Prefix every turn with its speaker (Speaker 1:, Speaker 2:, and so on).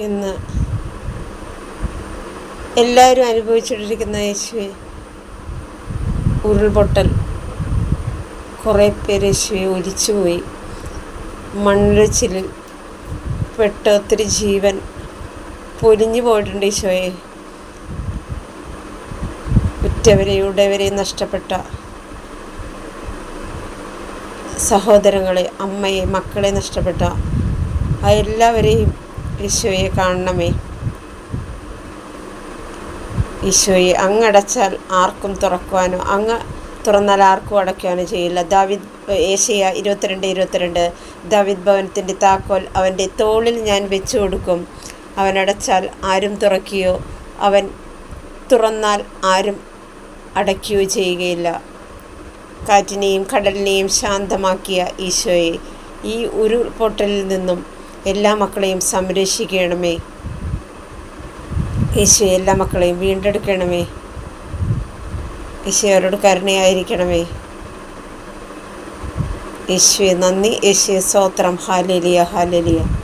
Speaker 1: ഇന്ന് എല്ലാവരും അനുഭവിച്ചുകൊണ്ടിരിക്കുന്ന യേശുവെ ഉരുൾപൊട്ടൽ. കുറേ പേര് യേശുവെ ഒലിച്ചുപോയി. മണ്ണിടിച്ചിലിൽ പെട്ട ഒത്തിരി ജീവൻ പൊലിഞ്ഞു പോയിട്ടുണ്ട് ഈശോയെ ഉറ്റവരെയും ഉടയവരെയും നഷ്ടപ്പെട്ട സഹോദരങ്ങളെ അമ്മയെ മക്കളെ നഷ്ടപ്പെട്ട ആ എല്ലാവരെയും ഈശോയെ കാണണമേ. ഈശോയെ അങ്ങടച്ചാൽ ആർക്കും തുറക്കുവാനോ അങ്ങ് തുറന്നാൽ ആർക്കും അടയ്ക്കുവാനോ ചെയ്യില്ല. ദാവിദ് ഏഷ്യ ഇരുപത്തിരണ്ട് ഇരുപത്തിരണ്ട്. ദാവിദ് ഭവനത്തിന്റെ താക്കോൽ അവന്റെ തോളിൽ ഞാൻ വെച്ചു കൊടുക്കും. അവൻ അടച്ചാൽ ആരും തുറക്കുകയോ അവൻ തുറന്നാൽ ആരും അടയ്ക്കുകയോ ചെയ്യുകയില്ല. കാറ്റിനെയും കടലിനെയും ശാന്തമാക്കിയ ഈശോയെ ഈ ഉരുൾപൊട്ടലിൽ നിന്നും എല്ലാ മക്കളെയും സംരക്ഷിക്കണമേ. യേശു എല്ലാ മക്കളെയും വീണ്ടെടുക്കണമേ. യേശു അവരോട് കരുണയായിരിക്കണമേ. യേശുവെ നന്ദി യേശുവെ സ്തോത്രം. ഹാലലിയ ഹാലലിയ.